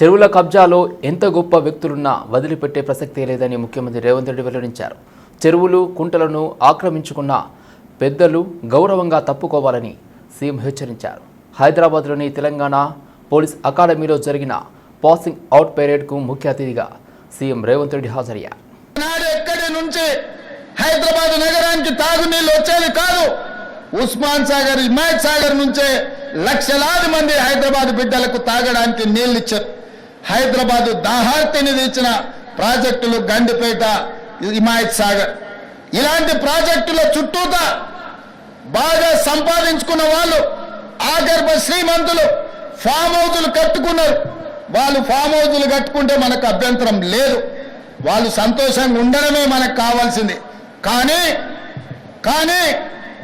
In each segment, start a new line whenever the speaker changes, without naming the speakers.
చెరువుల కబ్జాలో ఎంత గొప్ప వ్యక్తులున్నా వదిలిపెట్టే ప్రసక్తే లేదని ముఖ్యమంత్రి రేవంత్ రెడ్డి వెల్లడించారు. చెరువులు కుంటలను ఆక్రమించుకున్న పెద్దలు గౌరవంగా తప్పుకోవాలని సీఎం హెచ్చరించారు. హైదరాబాద్లోని తెలంగాణ పోలీస్ అకాడమీలో జరిగిన పాసింగ్ అవుట్ పెరేడ్కు ముఖ్య అతిథిగా సీఎం రేవంత్ రెడ్డి హాజరయ్యారు.
ఎక్కడి నుంచి హైదరాబాద్ నగరానికి తాగునీళ్ళు వచ్చేది కాదు. ఉస్మాన్ సాగర్ హిమాయత్ సాగర్ నుంచే లక్షలాది మంది హైదరాబాద్ బిడ్డలకు తాగడానికి నీళ్ళు ఇచ్చారు. హైదరాబాద్ దాహార్తిని తెచ్చిన ప్రాజెక్టులు గండిపేట హిమాయత్ సాగర్. ఇలాంటి ప్రాజెక్టుల చుట్టూత బాగా సంపాదించుకున్న వాళ్ళు ఆగర్భ శ్రీమంతులు ఫామ్ హౌజులు కట్టుకున్నారు. వాళ్ళు ఫామ్ హౌజులు కట్టుకుంటే మనకు అభ్యంతరం లేదు. వాళ్ళు సంతోషంగా ఉండడమే మనకు కావాల్సింది. కానీ కానీ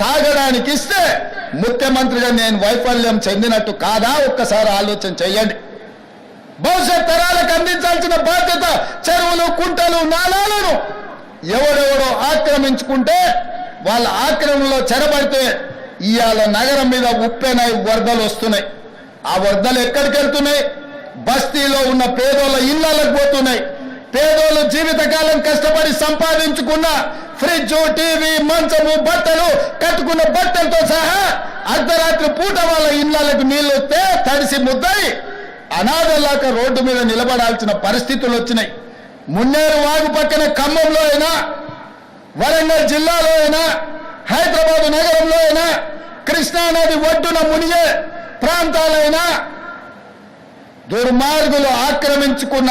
తాగడానికి ఇస్తే ముఖ్యమంత్రిగా నేను వైఫల్యం చెందినట్టు కాదా? ఒక్కసారి ఆలోచన చెయ్యండి భవిష్యత్ తరాలకు అందించాల్సిన బాధ్యత చెరువులు కుంటలు నాలాలను ఎవడెవడో ఆక్రమించుకుంటే వాళ్ళ ఆక్రమణలో చెరబడితే ఇవాళ నగరం మీద ఉప్పెనై వరదలు వస్తున్నాయి. ఆ వరదలు ఎక్కడికి వెళ్తున్నాయి బస్తీలో ఉన్న పేదోళ్ళ ఇళ్ళకు పోతున్నాయి. పేదోళ్ళు జీవితకాలం కష్టపడి సంపాదించుకున్న ఫ్రిడ్జ్ టీవీ మంచము బట్టలు కట్టుకున్న బట్టలతో సహా అర్ధరాత్రి పూట వాళ్ళ ఇళ్ళకు నీళ్ళు వస్తే తడిసి ముద్దయి అనాథలాక రోడ్డు మీద నిలబడాల్సిన పరిస్థితులు వచ్చినాయి. మున్నేరు వాగు పక్కన ఖమ్మంలో అయినా వరంగల్ జిల్లాలో అయినా హైదరాబాద్ నగరంలో అయినా కృష్ణానది ఒడ్డున మునిగే ప్రాంతాలైనా దుర్మార్గులు ఆక్రమించుకున్న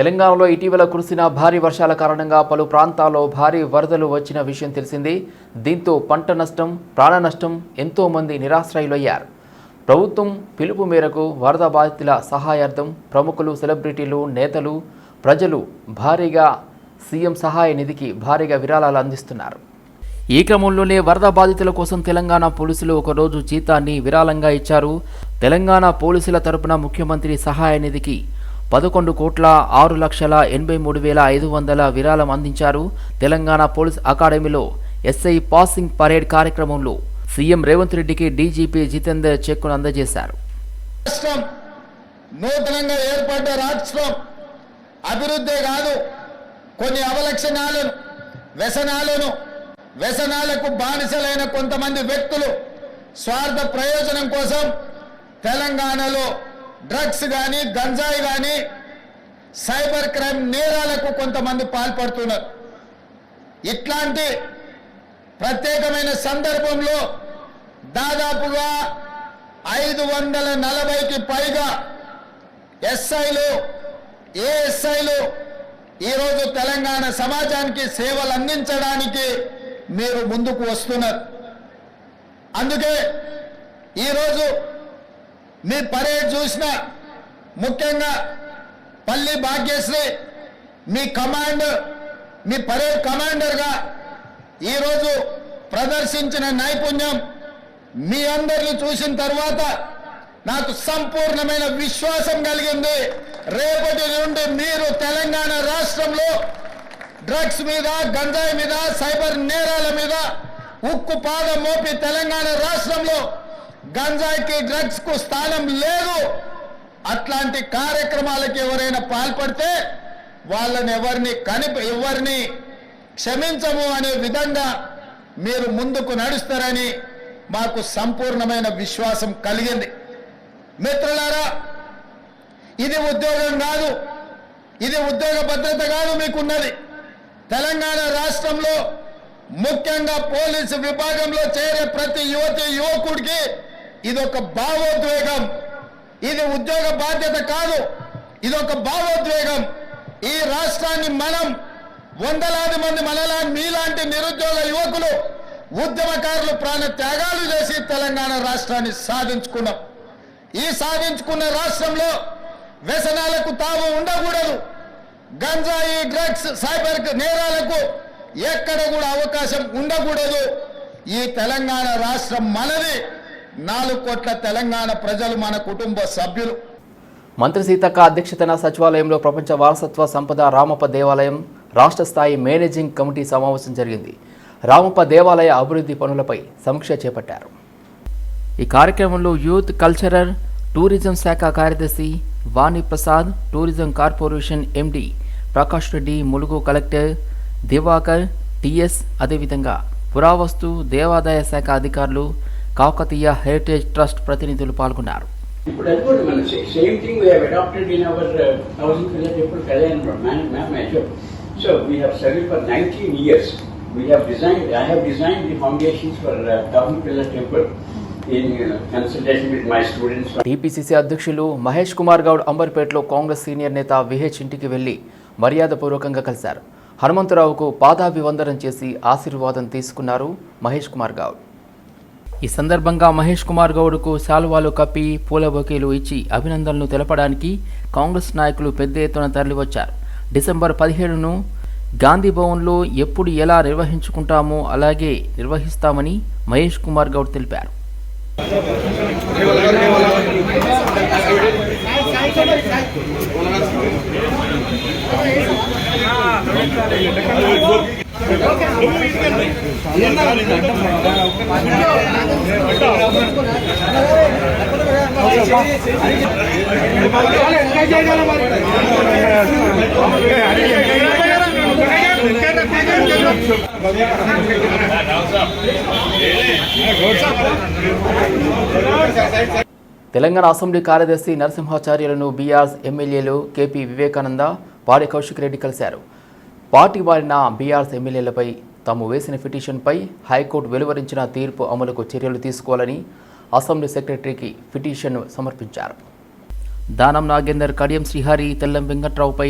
తెలంగాణలో ఇటీవల కురిసిన భారీ వర్షాల కారణంగా పలు ప్రాంతాల్లో భారీ వరదలు వచ్చిన విషయం తెలిసింది. దీంతో పంట నష్టం ప్రాణ నష్టం ఎంతోమంది నిరాశ్రయులయ్యారు. ప్రభుత్వం పిలుపు మేరకు వరద బాధితుల సహాయార్థం ప్రముఖులు సెలబ్రిటీలు నేతలు ప్రజలు భారీగా సీఎం సహాయ నిధికి భారీగా విరాళాలు అందిస్తున్నారు. ఈ క్రమంలోనే వరద బాధితుల కోసం తెలంగాణ పోలీసులు ఒకరోజు జీతాన్ని విరాళంగా ఇచ్చారు. తెలంగాణ పోలీసుల తరపున ముఖ్యమంత్రి సహాయ నిధికి పదకొండు కోట్ల ఆరు లక్షల ఎనభై మూడు వేల ఐదు వందల విరాళం అందించారు తెలంగాణ పోలీస్ అకాడమీలో ఎస్ఐ పాసింగ్ పరేడ్ కార్యక్రమంలో సీఎం రేవంత్ రెడ్డికి డీజీపీ జితేందర్ చెక్కును అందజేశారు.
నూతనంగా ఏర్పడ్డ రాష్ట్రం అభివృద్ధే కాదు. కొన్ని అవలక్షణాలను వ్యసనాలను వ్యసనాలకు బానిసలైన కొంతమంది వ్యక్తులు స్వార్థ ప్రయోజనం కోసం తెలంగాణలో డ్రగ్స్ కానీ గంజాయి కానీ సైబర్ క్రైమ్ నేరాలకు కొంతమంది పాల్పడుతున్నారు. ఇట్లాంటి ప్రత్యేకమైన సందర్భంలో దాదాపుగా ఐదు వందల నలభైకి పైగా ఎస్ఐలు ఏఎస్ఐలు ఈరోజు తెలంగాణ సమాజానికి సేవలు అందించడానికి మీరు ముందుకు వస్తున్నారు. అందుకే ఈరోజు మీ పరేడ్ చూసిన ముఖ్యంగా పల్లి భాగ్యశ్రీ మీ కమాండ్ మీ పరేడ్ కమాండర్గా ఈరోజు ప్రదర్శించిన నైపుణ్యం మీ అందరిని చూసిన తర్వాత నాకు సంపూర్ణమైన విశ్వాసం కలిగింది. రేపటి నుండి మీరు తెలంగాణ రాష్ట్రంలో డ్రగ్స్ మీద గంజాయి మీద సైబర్ నేరాల మీద ఉక్కు పాదం మోపి తెలంగాణ రాష్ట్రంలో గంజాయికి డ్రగ్స్కు స్థానం లేదు. అట్లాంటి కార్యక్రమాలకు ఎవరైనా పాల్పడితే వాళ్ళని ఎవరిని కని ఎవరిని క్షమించము అనే విధంగా మీరు ముందుకు నడుస్తారని మాకు సంపూర్ణమైన విశ్వాసం కలిగింది. మిత్రులారా ఇది ఉద్యోగం కాదు. ఇది ఉద్యోగ భద్రత కాదు మీకున్నది. తెలంగాణ రాష్ట్రంలో ముఖ్యంగా పోలీసు విభాగంలో చేరే ప్రతి యువతి యువకుడికి ఇదొక భావోద్వేగం. ఇది ఉద్యోగ బాధ్యత కాదు. ఇదొక భావోద్వేగం. ఈ రాష్ట్రాన్ని మనం వందలాది మంది మనలా మీలాంటి నిరుద్యోగ యువకులు ఉద్యమకారులు ప్రాణ త్యాగాలు చేసి తెలంగాణ రాష్ట్రాన్ని సాధించుకున్నాం. ఈ సాధించుకున్న రాష్ట్రంలో వ్యసనాలకు తావు ఉండకూడదు. గంజాయి డ్రగ్స్ సైబర్ నేరాలకు ఎక్కడ కూడా అవకాశం ఉండకూడదు. ఈ తెలంగాణ రాష్ట్రం మనది. నాలుగు కోట్ల తెలంగాణ ప్రజలు మన కుటుంబ సభ్యులు.
మంత్రి సీతక్క అధ్యక్షతన సచివాలయంలో ప్రపంచ వారసత్వ సంపద రామప్ప దేవాలయం రాష్ట్ర స్థాయి మేనేజింగ్ కమిటీ సమావేశం జరిగింది. రామప్ప దేవాలయ అభివృద్ధి పనులపై సమీక్ష చేపట్టారు. ఈ కార్యక్రమంలో యూత్ కల్చరల్ టూరిజం శాఖ కార్యదర్శి Vani Prasad tourism corporation MD Prakash Reddy Mulugu collector Divakar TS అదేవిధంగా పురావస్తు దేవాదాయ శాఖ అధికారులు కాకతీయ హెరిటేజ్ ట్రస్ట్ ప్రతినిధులు పాల్గొన్నారు.
ఇప్పుడు అది కూడా మన same thing we have adapted in our thousand pillar temple Kalyan ma'am so we have study for nineteen years we have design I have design the foundations for thousand pillar temple in consultation with my students
TPCC అధ్యక్షులు మహేష్ కుమార్ గౌడ్ అంబర్పేటలో Congress senior నేత VH ఇంటికి వెళ్ళి మర్యాదపూర్వకంగా కలిశారు. హనుమంతరావుకు పాదాభివందనం చేసి ఆశీర్వాదం తీసుకున్నారు మహేష్ కుమార్ గౌడ్. ఈ సందర్భంగా మహేష్ కుమార్ గౌడ్కు శాలువాలు కప్పి పూల బొకేలు ఇచ్చి అభినందనలు తెలపడానికి కాంగ్రెస్ నాయకులు పెద్ద ఎత్తున తరలివచ్చారు. డిసెంబర్ పదిహేడును గాంధీ భవన్లో ఎప్పుడు ఎలా నిర్వహించుకుంటామో అలాగే నిర్వహిస్తామని మహేష్ కుమార్ గౌడ్ తెలిపారు. తెలంగాణ అసెంబ్లీ కార్యదర్శి నరసింహాచార్యులను బీఆర్ఎస్ ఎమ్మెల్యేలు కేపీ వివేకానంద పాడి కౌశిక్ రెడ్డి కలిశారు. పార్టీ వారిన బీఆర్ఎస్ ఎమ్మెల్యేలపై తాము వేసిన పిటిషన్పై హైకోర్టు వెలువరించిన తీర్పు అమలుకు చర్యలు తీసుకోవాలని అసెంబ్లీ సెక్రటరీకి పిటిషన్ సమర్పించారు. దానం నాగేందర్ కడియం శ్రీహరి తెల్లం వెంకట్రావుపై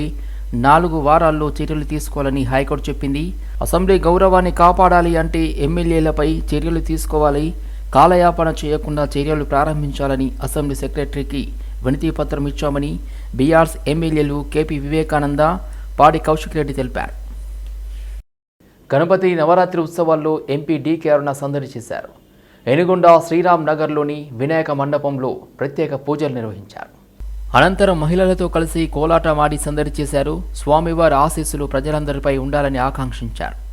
నాలుగు వారాల్లో చర్యలు తీసుకోవాలని హైకోర్టు చెప్పింది. అసెంబ్లీ గౌరవాన్ని కాపాడాలి అంటే ఎమ్మెల్యేలపై చర్యలు తీసుకోవాలి కాలయాపన చేయకుండా చర్యలు ప్రారంభించాలని అసెంబ్లీ సెక్రటరీకి వినతి పత్రం ఇచ్చామని బీఆర్స్ ఎమ్మెల్యేలు కేపీ వివేకానంద పాడి కౌశిక్ రెడ్డి తెలిపారు. గణపతి నవరాత్రి ఉత్సవాల్లో ఎంపీ డీకే అరుణ సందడి చేశారు. ఎనుగొండ శ్రీరామ్ నగర్లోని వినాయక మండపంలో ప్రత్యేక పూజలు నిర్వహించారు. అనంతరం మహిళలతో కలిసి కోలాటమాడి సందడి చేశారు. స్వామివారి ఆశీస్సులు ప్రజలందరిపై ఉండాలని ఆకాంక్షించారు.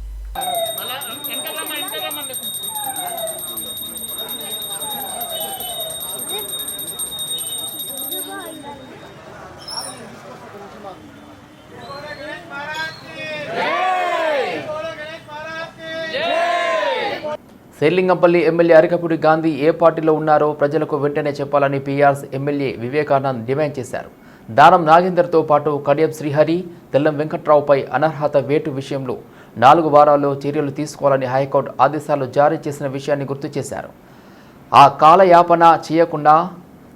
శేర్లింగంపల్లి ఎమ్మెల్యే అరికపూడి గాంధీ ఏ పార్టీలో ఉన్నారో ప్రజలకు వెంటనే చెప్పాలని పీఆర్ఎస్ ఎమ్మెల్యే వివేకానంద్ డిమాండ్ చేశారు. దానం నాగేందర్తో పాటు కడియం శ్రీహరి తెల్లం వెంకట్రావుపై అనర్హత వేటు విషయంలో నాలుగు వారాల్లో చర్యలు తీసుకోవాలని హైకోర్టు ఆదేశాలు జారీ చేసిన విషయాన్ని గుర్తు చేశారు. ఆ కాలయాపన చేయకుండా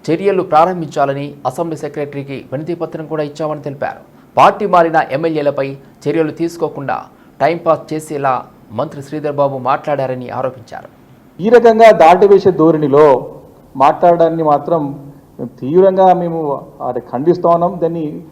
చర్యలు ప్రారంభించాలని అసెంబ్లీ సెక్రటరీకి వినతి పత్రం కూడా ఇచ్చామని తెలిపారు. పార్టీ మారిన ఎమ్మెల్యేలపై చర్యలు తీసుకోకుండా టైంపాస్ చేసేలా మంత్రి శ్రీధర్ బాబు మాట్లాడారని ఆరోపించారు.
ఈ రకంగా దాటివేసే ధోరణిలో మాట్లాడడాన్ని మాత్రం మేము తీవ్రంగా మేము అదే ఖండిస్తూ ఉన్నాం. దాన్ని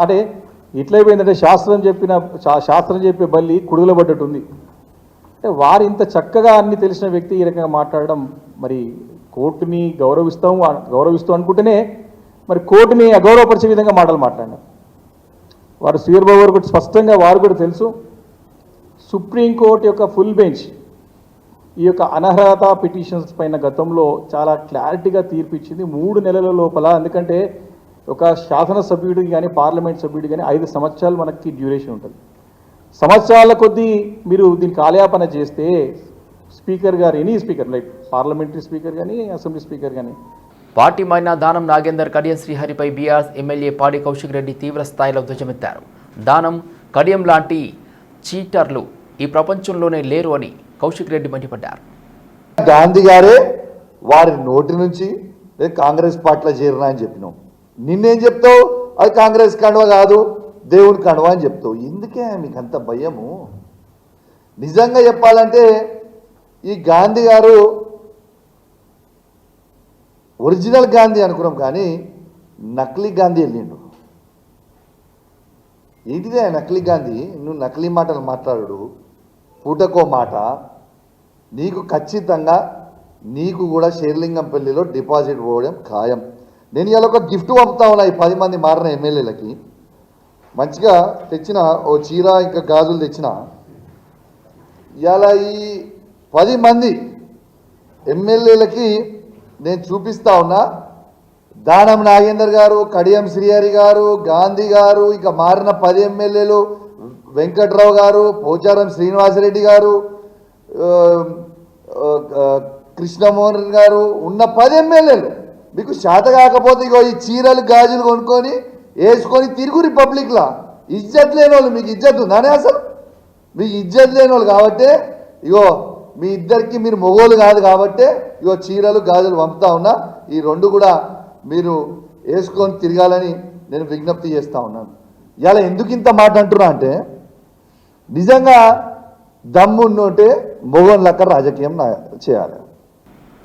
అంటే ఎట్లయిపోయిందంటే శాస్త్రం చెప్పిన శా- శాస్త్రం చెప్పే బల్లి కుడుగులో పడ్డట్టుంది. అంటే వారు ఇంత చక్కగా అన్ని తెలిసిన వ్యక్తి ఈ రకంగా మాట్లాడడం మరి కోర్టుని గౌరవిస్తాం గౌరవిస్తాం అనుకుంటేనే మరి కోర్టుని అగౌరవపరిచే విధంగా మాటలు మాట్లాడినారు. వారు శ్రీధర్బాబు గారు కూడా స్పష్టంగా వారు కూడా తెలుసు. సుప్రీంకోర్టు యొక్క ఫుల్ బెంచ్ ఈ యొక్క అనర్హత పిటిషన్స్ పైన గతంలో చాలా క్లారిటీగా తీర్పు ఇచ్చింది మూడు నెలల లోపల ఎందుకంటే ఒక శాసనసభ్యుడికి కానీ పార్లమెంట్ సభ్యుడు కానీ ఐదు సంవత్సరాలు మనకి డ్యూరేషన్ ఉంటుంది. సంవత్సరాల కొద్దీ మీరు దీనికి ఆలయాపన చేస్తే స్పీకర్ గారు any speaker like parliamentary speaker కానీ అసెంబ్లీ స్పీకర్ కానీ
పార్టీ మారిన దానం నాగేందర్ కడియం శ్రీహరిపై బీఆర్ఎస్ ఎమ్మెల్యే పాడి కౌశిక్ రెడ్డి తీవ్ర స్థాయిలో ధ్వజమెత్తారు. దానం కడియం లాంటి చీటర్లు ఈ ప్రపంచంలోనే లేరు అని కౌశిక్ రెడ్డి మండిపడ్డారు.
గాంధీ గారే వారి నోటి నుంచి కాంగ్రెస్ పార్టీలో చేరినా అని చెప్పినాం. నిన్నేం చెప్తావు? అది కాంగ్రెస్ కండువ కాదు దేవుని కండువ అని చెప్తావు. ఎందుకే మీకు అంత భయము? నిజంగా చెప్పాలంటే ఈ గాంధీ గారు ఒరిజినల్ గాంధీ అనుకున్నాం కానీ నకిలీ గాంధీ వెళ్ళిండు. ఏంటిదే నకిలీ గాంధీ? నువ్వు నకిలీ మాటలు మాట్లాడు పూటకో మాట. నీకు ఖచ్చితంగా నీకు కూడా షేర్లింగం పెళ్ళిలో డిపాజిట్ పోవడం ఖాయం. నేను ఇలా ఒక గిఫ్ట్ పంపుతా ఉన్నా ఈ పది మంది మారిన ఎమ్మెల్యేలకి. మంచిగా తెచ్చిన ఓ చీర ఇంకా గాజులు తెచ్చిన. ఇలా ఈ పది మంది ఎమ్మెల్యేలకి నేను చూపిస్తా ఉన్నా. దానం నాగేందర్ గారు కడియం శ్రీహరి గారు గాంధీ గారు ఇక మారిన పది ఎమ్మెల్యేలు వెంకట్రావు గారు పోచారం శ్రీనివాసరెడ్డి గారు కృష్ణమోహన్ గారు ఉన్న పది ఎమ్మెల్యేలు. మీకు శాత కాకపోతే ఇగో ఈ చీరలు గాజులు కొనుక్కొని వేసుకొని తిరుగు రిపబ్లిక్లా ఇజ్జత్ లేని వాళ్ళు మీకు ఇజ్జత్ ఉందానే అసలు? మీకు ఇజ్జత్ లేని వాళ్ళు కాబట్టే ఇగో మీ ఇద్దరికి మీరు మొగోలు కాదు కాబట్టే ఇగో చీరలు గాజులు పంపుతా ఉన్నా. ఈ రెండు కూడా మీరు వేసుకొని తిరగాలని నేను విజ్ఞప్తి చేస్తూ ఉన్నాను. ఇలా ఎందుకు ఇంత మాట అంటున్నా అంటే నిజంగా దమ్మున్నోటే మొగన్ లెక్క రాజకీయం చేయాలి.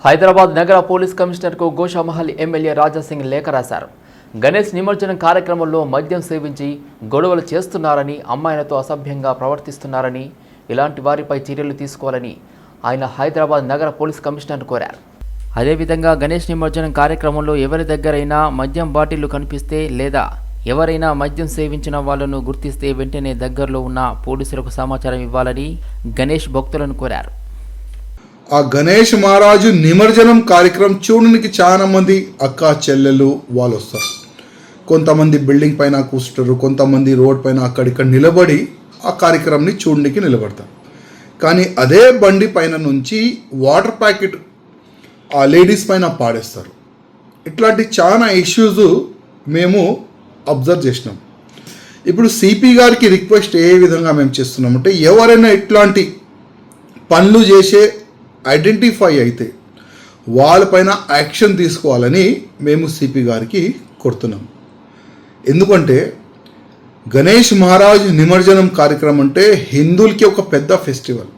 హైదరాబాద్ నగర పోలీస్ కమిషనర్కు గోషామహల్ ఎమ్మెల్యే రాజాసింగ్ లేఖ రాశారు. గణేష్ నిమజ్జనం కార్యక్రమంలో మద్యం సేవించి గొడవలు చేస్తున్నారని అమ్మాయిలతో అసభ్యంగా ప్రవర్తిస్తున్నారని ఇలాంటి వారిపై చర్యలు తీసుకోవాలని ఆయన హైదరాబాద్ నగర పోలీస్ కమిషనర్ కోరారు. అదేవిధంగా గణేష్ నిమజ్జనం కార్యక్రమంలో ఎవరి దగ్గరైనా మద్యం బాటిళ్ళు కనిపిస్తే లేదా ఎవరైనా మద్యం సేవించిన వాళ్ళను గుర్తిస్తే వెంటనే దగ్గరలో ఉన్న పోలీసులకు సమాచారం ఇవ్వాలని గణేష్ భక్తులను కోరారు.
ఆ గణేష్ మహారాజు నిమజ్జనం కార్యక్రమం చూడడానికి చాలా మంది అక్క చెల్లెలు వాళ్ళు వస్తారు. కొంతమంది బిల్డింగ్ పైన కూర్చుంటారు కొంతమంది రోడ్ పైన అక్కడిక్కడ నిలబడి ఆ కార్యక్రమాన్ని చూడడానికి నిలబడతారు. కానీ అదే బండి పైన నుంచి వాటర్ ప్యాకెట్ ఆ లేడీస్ పైన పాడేస్తారు ఇట్లాంటి చాలా ఇష్యూస్ మేము అబ్జర్వ్ చేసినాం. ఇప్పుడు సిపి గారికి రిక్వెస్ట్ ఏ విధంగా మేము చేస్తున్నామంటే ఎవరైనా ఇట్లాంటి పనులు చేసే ఐడెంటిఫై అయితే వాళ్ళపైన యాక్షన్ తీసుకోవాలని మేము సిపి గారికి కొడుతున్నాం ఎందుకంటే గణేష్ మహారాజ్ నిమజ్జనం కార్యక్రమం అంటే హిందువులకి ఒక పెద్ద ఫెస్టివల్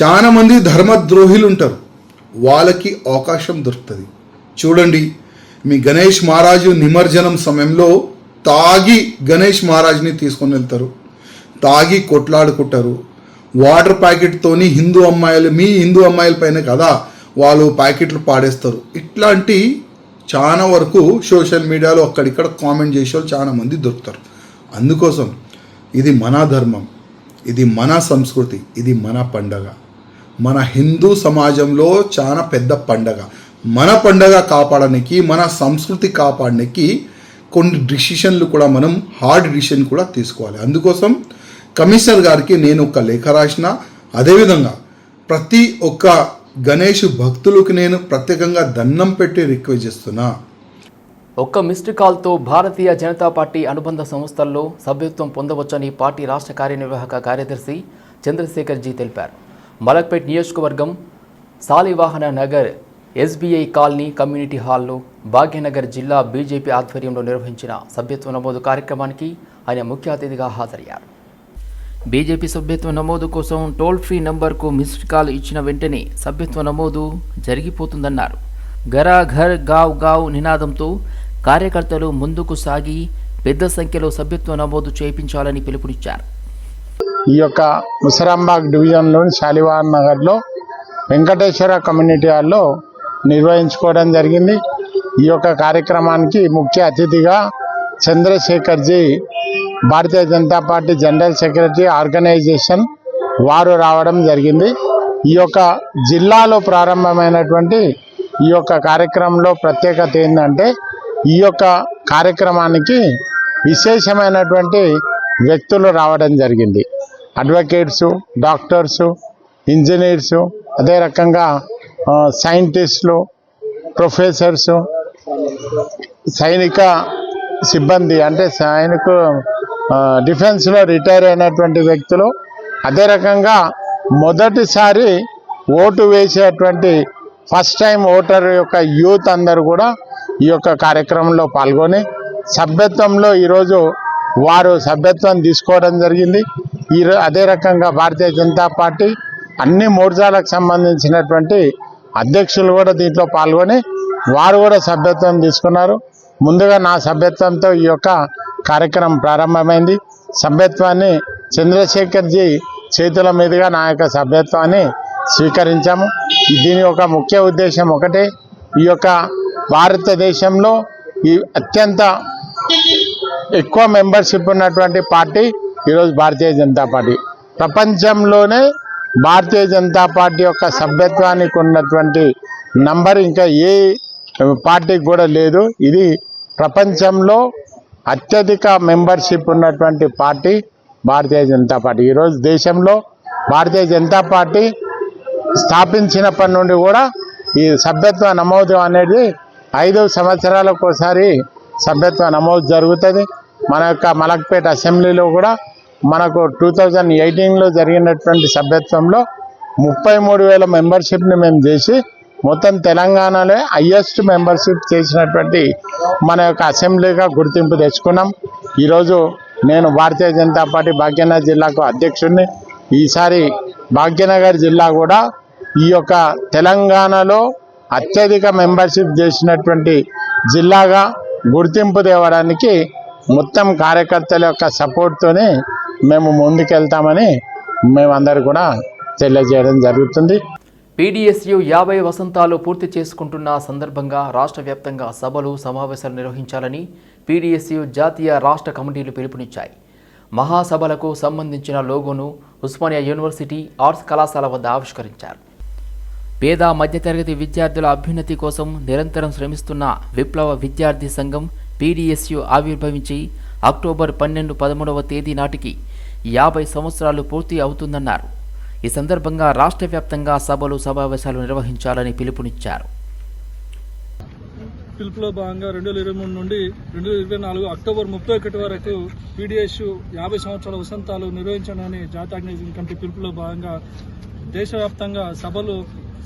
చాలామంది ధర్మద్రోహులు ఉంటారు. వాళ్ళకి అవకాశం దొరుకుతుంది. చూడండి మీ గణేష్ మహారాజు నిమజ్జనం సమయంలో తాగి గణేష్ మహారాజ్ని తీసుకొని వెళ్తారు. తాగి కొట్లాడుకుంటారు. వాటర్ ప్యాకెట్తోని హిందూ అమ్మాయిలు మీ హిందూ అమ్మాయిల పైన కదా వాళ్ళు ప్యాకెట్లు పాడేస్తారు. ఇట్లాంటి చాలా వరకు సోషల్ మీడియాలో అక్కడిక్కడ కామెంట్ చేసే వాళ్ళు చాలా మంది దొరుకుతారు. అందుకోసం ఇది మన ధర్మం ఇది మన సంస్కృతి ఇది మన పండగ. మన హిందూ సమాజంలో చాలా పెద్ద పండగ. మన పండగ కాపాడడానికి మన సంస్కృతి కాపాడడానికి కొన్ని డిసిషన్లు కూడా మనం హార్డ్ డిసిషన్ కూడా తీసుకోవాలి. అందుకోసం కమిషనర్ గారికి నేను ఒక లేఖ రాసిన అదేవిధంగా ప్రతి ఒక్క గణేష్ భక్తులకు నేను ప్రత్యేకంగా దండం పెట్టి రిక్వెస్ట్ చేస్తున్నా.
ఒక్క మిస్డ్ కాల్తో భారతీయ జనతా పార్టీ అనుబంధ సంస్థల్లో సభ్యత్వం పొందవచ్చని పార్టీ రాష్ట్ర కార్యనిర్వాహక కార్యదర్శి చంద్రశేఖర్ జీ తెలిపారు. మలక్పేట్ నియోజకవర్గం Salivahana Nagar SBI colony community హాల్లో భాగ్యనగర్ జిల్లా బీజేపీ ఆధ్వర్యంలో నిర్వహించిన సభ్యత్వ నమోదు కార్యక్రమానికి ఆయన ముఖ్య అతిథిగా హాజరయ్యారు. బీజేపీ సభ్యత్వ నమోదు కోసం టోల్ ఫ్రీ నంబర్కు మిస్డ్ కాల్ ఇచ్చిన వెంటనే సభ్యత్వ నమోదు జరిగిపోతుందన్నారు. గరా ఘర్ గావ్ గావ్ నినాదంతో కార్యకర్తలు ముందుకు సాగి పెద్ద సంఖ్యలో సభ్యత్వ నమోదు చేయించాలని పిలుపునిచ్చారు.
ఈ యొక్క ముసరాంబాగ్ డివిజన్లోని శాలివార్ నగర్లో వెంకటేశ్వర కమ్యూనిటీ హాల్లో నిర్వహించుకోవడం జరిగింది. ఈ యొక్క కార్యక్రమానికి ముఖ్య అతిథిగా చంద్రశేఖర్జీ Bharatiya Janata party general secretary organisation వారు రావడం జరిగింది. ఈ యొక్క జిల్లాలో ప్రారంభమైనటువంటి ఈ యొక్క కార్యక్రమంలో ప్రత్యేకత ఏంటంటే ఈ యొక్క కార్యక్రమానికి విశేషమైనటువంటి వ్యక్తులు రావడం జరిగింది. అడ్వకేట్స్ డాక్టర్స్ ఇంజనీర్స్ అదే రకంగా సైంటిస్టులు ప్రొఫెసర్స్ సైనిక సిబ్బంది అంటే సైనిక డిఫెన్స్లో రిటైర్ అయినటువంటి వ్యక్తులు అదే రకంగా మొదటిసారి ఓటు వేసేటువంటి ఫస్ట్ టైం ఓటర్ యొక్క యూత్ అందరూ కూడా ఈ యొక్క కార్యక్రమంలో పాల్గొని సభ్యత్వంలో ఈరోజు వారు సభ్యత్వం తీసుకోవడం జరిగింది. ఈ అదే రకంగా భారతీయ జనతా పార్టీ అన్ని మోర్చాలకు సంబంధించినటువంటి అధ్యక్షులు కూడా దీంట్లో పాల్గొని వారు కూడా సభ్యత్వం తీసుకున్నారు. ముందుగా నా సభ్యత్వంతో ఈ యొక్క కార్యక్రమం ప్రారంభమైంది. సభ్యత్వాన్ని చంద్రశేఖర్జీ చేతుల మీదుగా నా యొక్క సభ్యత్వాన్ని స్వీకరించాము. దీని యొక్క ముఖ్య ఉద్దేశం ఒకటే ఈ యొక్క భారతదేశంలో ఈ అత్యంత ఎక్కువ మెంబర్షిప్ ఉన్నటువంటి పార్టీ ఈరోజు భారతీయ జనతా పార్టీ. ప్రపంచంలోనే భారతీయ జనతా పార్టీ యొక్క సభ్యత్వానికి ఉన్నటువంటి నంబర్ ఇంకా ఏ పార్టీకి కూడా లేదు. ఇది ప్రపంచంలో అత్యధిక మెంబర్షిప్ ఉన్నటువంటి పార్టీ భారతీయ జనతా పార్టీ. ఈరోజు దేశంలో భారతీయ జనతా పార్టీ స్థాపించినప్పటి నుండి కూడా ఈ సభ్యత్వ నమోదు అనేది ఐదు సంవత్సరాలకు ఒకసారి సభ్యత్వ నమోదు జరుగుతుంది. మన యొక్క మలక్పేట అసెంబ్లీలో కూడా మనకు టూ థౌజండ్ ఎయిటీన్లో జరిగినటువంటి సభ్యత్వంలో ముప్పై మూడు వేల మెంబర్షిప్ని మేము చేసి మొత్తం తెలంగాణలో హయ్యెస్ట్ మెంబర్షిప్ చేసినటువంటి మన యొక్క అసెంబ్లీగా గుర్తింపు తెచ్చుకున్నాం. ఈరోజు నేను భారతీయ జనతా పార్టీ భాగ్యనగర్ జిల్లాకు అధ్యక్షుడిని. ఈసారి భాగ్యనగర్ జిల్లా కూడా ఈ యొక్క తెలంగాణలో అత్యధిక మెంబర్షిప్ చేసినటువంటి జిల్లాగా గుర్తింపు తేవడానికి మొత్తం కార్యకర్తల యొక్క సపోర్ట్తోనే మేము ముందుకెళ్తామని మేమందరూ కూడా తెలియజేయడం జరుగుతుంది.
పీడీఎస్యు యాభై వసంతాలు పూర్తి చేసుకుంటున్న సందర్భంగా రాష్ట్ర వ్యాప్తంగా సభలు సమావేశాలు నిర్వహించాలని పీడీఎస్యు జాతీయ రాష్ట్ర కమిటీలు పిలుపునిచ్చాయి. మహాసభలకు సంబంధించిన లోగోను ఉస్మానియా యూనివర్సిటీ ఆర్ట్స్ కళాశాల వద్ద ఆవిష్కరించారు. పేద మధ్యతరగతి విద్యార్థుల అభ్యున్నతి కోసం నిరంతరం శ్రమిస్తున్న విప్లవ విద్యార్థి సంఘం పీడీఎస్యు ఆవిర్భవించి అక్టోబర్ పన్నెండు పదమూడవ తేదీ నాటికి యాభై సంవత్సరాలు పూర్తి అవుతుందన్నారు. ఈ సందర్భంగా రాష్ట్ర వ్యాప్తంగా సభలు సమావేశాలు నిర్వహించాలని పిలుపునిచ్చారు.
పిలుపులో భాగంగా రెండు వేల ఇరవై మూడు నుండి రెండు వేల ఇరవై నాలుగు అక్టోబర్ ముప్పై ఒకటి వరకు పీడిఎస్ యాభై సంవత్సరాల వసంతాలు నిర్వహించాలని జాతీయ ఆర్గనైజింగ్ కమిటీ పిలుపులో భాగంగా దేశవ్యాప్తంగా సభలు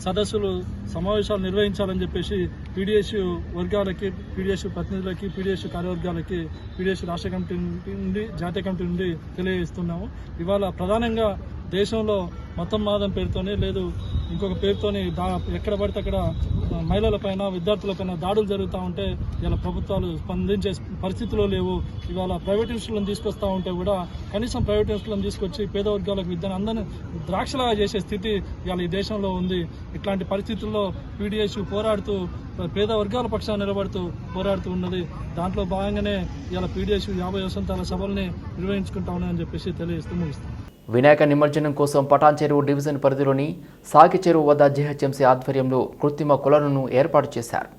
సదస్సులు సమావేశాలు నిర్వహించాలని చెప్పేసి పీడిఎస్యు వర్గాలకి పీడిఎస్యు ప్రతినిధులకి పీడిఎస్యు కార్యవర్గాలకి పీడిఎస్యు రాష్ట్ర కమిటీ నుండి జాతీయ కమిటీ నుండి తెలియజేస్తున్నాము. ఇవాళ ప్రధానంగా దేశంలో మతం మాదం పేరుతోనే లేదు ఇంకొక పేరుతోని దా ఎక్కడ పడితే అక్కడ మహిళలపైన విద్యార్థులపైన దాడులు జరుగుతూ ఉంటే ఇలా ప్రభుత్వాలు స్పందించే పరిస్థితులు లేవు. ఇవాళ ప్రైవేట్ ఇన్స్టిట్యూట్లను తీసుకొస్తా ఉంటే కూడా కనీసం ప్రైవేట్ ఇన్స్టిట్యూట్లను తీసుకొచ్చి పేద వర్గాలకు విద్యను అందరినీ ద్రాక్షలాగా చేసే స్థితి ఇవాళ ఈ దేశంలో ఉంది. ఇట్లాంటి పరిస్థితుల్లో పీడిఎస్ పోరాడుతూ పేద వర్గాల పక్షాన నిలబడుతూ పోరాడుతూ ఉన్నది. దాంట్లో భాగంగానే ఇలా పీడిఎస్ యాభై వసంతాల సభల్ని నిర్వహించుకుంటా ఉన్నాయని చెప్పేసి తెలియజేస్తూ ముగిస్తాం.
వినాయక నిమజ్జనం కోసం పటాన్ చెరువు డివిజన్ పరిధిలోని సాకి చెరువు వద్ద జీహెచ్ఎంసీ ఆధ్వర్యంలో కృత్రిమ కొలను ఏర్పాటు చేశారు.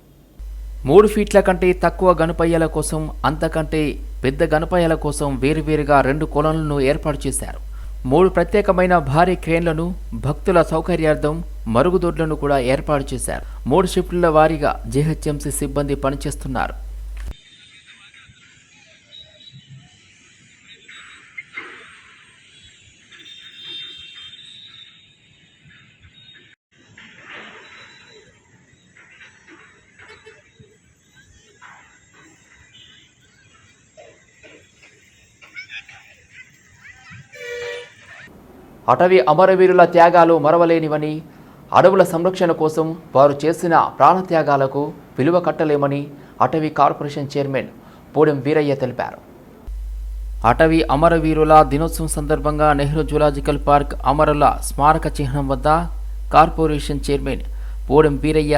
మూడు ఫీట్ల కంటే తక్కువ గణపయ్యల కోసం అంతకంటే పెద్ద గణపయ్యల కోసం వేరువేరుగా రెండు కొలనులను ఏర్పాటు చేశారు. మూడు ప్రత్యేకమైన భారీ క్రేన్లను భక్తుల సౌకర్యార్థం మరుగుదొడ్లను కూడా ఏర్పాటు చేశారు. మూడు షిఫ్టుల వారీగా జీహెచ్ఎంసీ సిబ్బంది పనిచేస్తున్నారు. అటవీ అమరవీరుల త్యాగాలు మరవలేనివని అడవుల సంరక్షణ కోసం వారు చేసిన ప్రాణత్యాగాలకు విలువ కట్టలేమని అటవీ కార్పొరేషన్ చైర్మన్ పూడెం వీరయ్య తెలిపారు. అటవీ అమరవీరుల దినోత్సవం సందర్భంగా నెహ్రూ జులాజికల్ పార్క్ అమరుల స్మారక చిహ్నం వద్ద కార్పొరేషన్ చైర్మన్ పూడెం వీరయ్య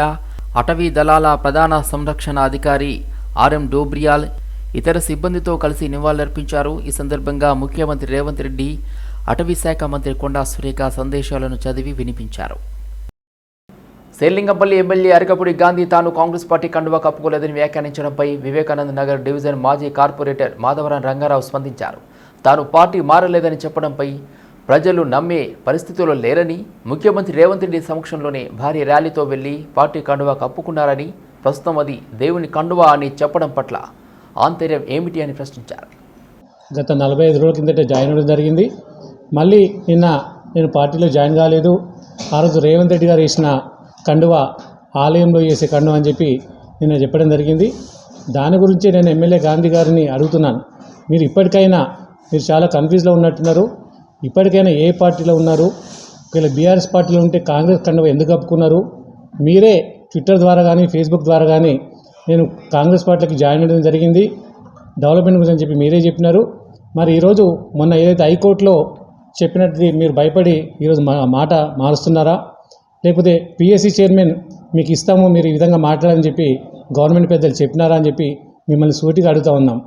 అటవీ దళాల ప్రధాన సంరక్షణ అధికారి ఆర్ఎం డోబ్రియాల్ ఇతర సిబ్బందితో కలిసి నివాళులర్పించారు. ఈ సందర్భంగా ముఖ్యమంత్రి రేవంత్ రెడ్డి అటవీ శాఖ మంత్రి కొండా సురేఖ సందేశాలను చదివి వినిపించారు. శేర్లింగంపల్లి ఎమ్మెల్యే అరకపూడి గాంధీ తాను కాంగ్రెస్ పార్టీ కండువా కప్పుకోలేదని వ్యాఖ్యానించడంపై వివేకానంద నగర్ డివిజన్ మాజీ కార్పొరేటర్ మాధవరం రంగారావు స్పందించారు. తాను పార్టీ మారలేదని చెప్పడంపై ప్రజలు నమ్మే పరిస్థితుల్లో లేరని ముఖ్యమంత్రి రేవంత్ రెడ్డి సమక్షంలోనే భారీ ర్యాలీతో వెళ్ళి పార్టీ కండువా కప్పుకున్నారని ప్రస్తుతం అది దేవుని కండువా అని చెప్పడం పట్ల ఆంతర్యం ఏమిటి అని ప్రశ్నించారు.
గత నలభై ఐదు రోజుల కిందట జాయిన్ అవ్వడం జరిగింది. మళ్ళీ నిన్న నేను పార్టీలో జాయిన్ కాలేదు. ఆ రోజు రేవంత్ రెడ్డి గారు వేసిన కండువ ఆలయంలో వేసే కండువ అని చెప్పి నిన్న చెప్పడం జరిగింది. దాని గురించి నేను ఎమ్మెల్యే గాంధీ గారిని అడుగుతున్నాను. మీరు ఇప్పటికైనా మీరు చాలా కన్ఫ్యూజ్లో ఉన్నట్టున్నారు. ఇప్పటికైనా ఏ పార్టీలో ఉన్నారు? ఒకవేళ బీఆర్ఎస్ పార్టీలో ఉంటే కాంగ్రెస్ కండువ ఎందుకు కప్పుకున్నారు? మీరే ట్విట్టర్ ద్వారా కానీ ఫేస్బుక్ ద్వారా కానీ నేను కాంగ్రెస్ పార్టీకి జాయిన్ అవ్వడం జరిగింది. డెవలప్మెంట్ గురించి చెప్పి మీరే చెప్పినారు. మరి ఈరోజు మొన్న ఏదైతే హైకోర్టులో చెప్పినట్టు మీరు భయపడి ఈరోజు మా మాట మారుస్తున్నారా? లేకపోతే పిఎస్సి చైర్మన్ మీకు ఇస్తాము మీరు ఈ విధంగా మాట్లాడని చెప్పి గవర్నమెంట్ పెద్దలు చెప్పినారా అని చెప్పి మిమ్మల్ని సూటిగా అడుగుతూ ఉన్నాం.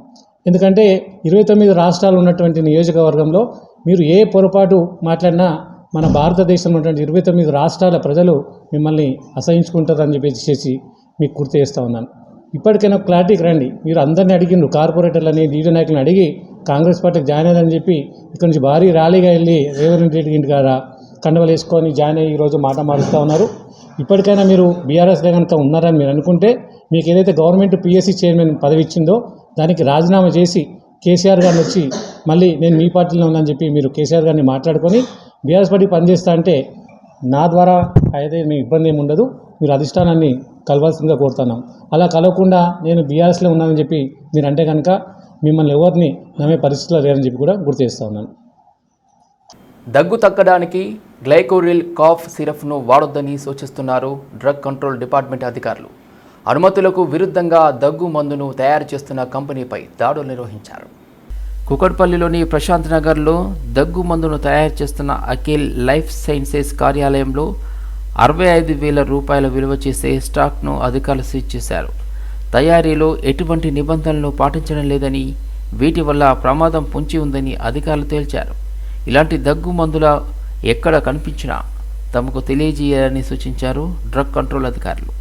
ఎందుకంటే ఇరవై తొమ్మిది రాష్ట్రాలు ఉన్నటువంటి నియోజకవర్గంలో మీరు ఏ పొరపాటు మాట్లాడినా మన భారతదేశంలో ఉన్నటువంటి ఇరవై తొమ్మిది రాష్ట్రాల ప్రజలు మిమ్మల్ని అసహించుకుంటారని చెప్పేసి చేసి మీకు గుర్తు చేస్తూ ఉన్నాను. ఇప్పటికైనా క్లారిటీకి రండి. మీరు అందరినీ అడిగిండ్రు కార్పొరేటర్లని లీడర్ నాయకులను అడిగి కాంగ్రెస్ పార్టీకి జాయిన్ అయ్యారని చెప్పి ఇక్కడ నుంచి భారీ ర్యాలీగా వెళ్ళి రేవంత్ రెడ్డి ఇంటి కాడ కండవలు వేసుకొని జాయిన్ అయ్యి ఈరోజు మాట మారుస్తూ ఉన్నారు. ఇప్పటికైనా మీరు బీఆర్ఎస్లో కనుక ఉన్నారని మీరు అనుకుంటే మీకు ఏదైతే గవర్నమెంట్ పిఎస్సి చైర్మన్ పదవి ఇచ్చిందో దానికి రాజీనామా చేసి కేసీఆర్ గారిని వచ్చి మళ్ళీ నేను మీ పార్టీలో ఉందని చెప్పి మీరు కేసీఆర్ గారిని మాట్లాడుకొని బీఆర్ఎస్ పార్టీ పనిచేస్తా అంటే నా ద్వారా అయితే మీ ఇబ్బంది ఏమి ఉండదు. మీరు అధిష్టానాన్ని కలవాల్సిందిగా కోరుతున్నాం. అలా కలవకుండా నేను బీఆర్ఎస్లో ఉన్నానని చెప్పి మీరు అంటే కనుక మిమ్మల్ని ఎవరిని నమ్మే పరిస్థితిలో లేరని చెప్పి కూడా గుర్తు చేస్తూ ఉన్నాను.
దగ్గు తగ్గడానికి గ్లైకోరిల్ కాఫ్ సిరప్ను వాడొద్దని సూచిస్తున్నారు డ్రగ్ కంట్రోల్ డిపార్ట్మెంట్ అధికారులు. అనుమతులకు విరుద్ధంగా దగ్గు మందును తయారు చేస్తున్న కంపెనీపై దాడులు నిర్వహించారు. కుకట్పల్లిలోని ప్రశాంత్ నగర్లో దగ్గు మందును తయారు చేస్తున్న అఖిల్ లైఫ్ సైన్సెస్ కార్యాలయంలో అరవై ఐదు వేల రూపాయల విలువ చేసే స్టాక్ను అధికారులు సీజ్ చేశారు. తయారీలో ఎటువంటి నిబంధనలు పాటించడం లేదని వీటి వల్ల ప్రమాదం పొంచి ఉందని అధికారులు తేల్చారు. ఇలాంటి దగ్గు మందుల ఎక్కడ కనిపించినా తమకు తెలియజేయాలని సూచించారు డ్రగ్ కంట్రోల్ అధికారులు.